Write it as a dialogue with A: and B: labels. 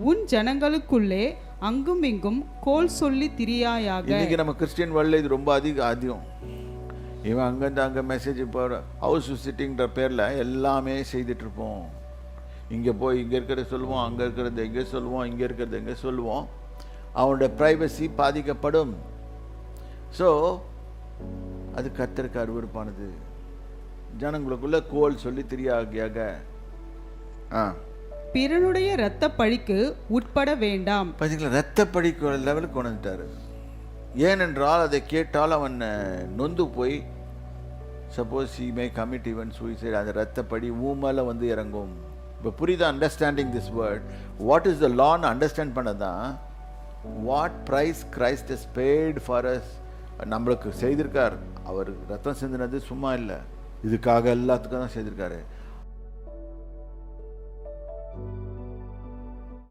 A: உன் ஜனங்களுக்குள்ளே அங்கும் இங்கும் கோல் சொல்லி திரியாயாக.
B: இன்னைக்கு நம்ம கிறிஸ்டியன் வேர்ல்டில் இது ரொம்ப அதிக அதிகம். இவன் அங்கேருந்து அங்கே மெசேஜ் போகிற ஹவுஸ் விசிட்டிங்கிற பேரில் எல்லாமே செய்துட்ருப்போம் இங்கே போய் இங்கே இருக்கிறத சொல்லுவோம் அங்கே இருக்கிறது எங்கே சொல்லுவோம் இங்கே இருக்கிறது எங்கே சொல்லுவோம். அவனோட ப்ரைவசி பாதிக்கப்படும். ஸோ அது கர்த்தருக்கு அருவருப்பானது. ஜனங்களுக்குள்ள கோல் சொல்லி தெரியாகியாக. ஆ.
A: பிறனுடைய இரத்த பழிக்கு உட்பட வேண்டாம்.
B: பார்த்தீங்களா இரத்த பழிக்கு லெவலுக்கு கொண்டு வந்துட்டாரு ஏனென்றால் அதை கேட்டால் அவன் நொந்து போய் suppose he may commit even suicide அந்த ரத்தப்படி ஊ வந்து இறங்கும். இப்போ புரியுதா understanding this word what is the லான்னு understand பண்ண தான் what price Christ is paid for us நம்மளுக்கு செய்திருக்கார். அவர் ரத்தம் சிந்தினது சும்மா இல்லை. இதுக்காக எல்லாத்துக்கும் தான் செய்திருக்காரு.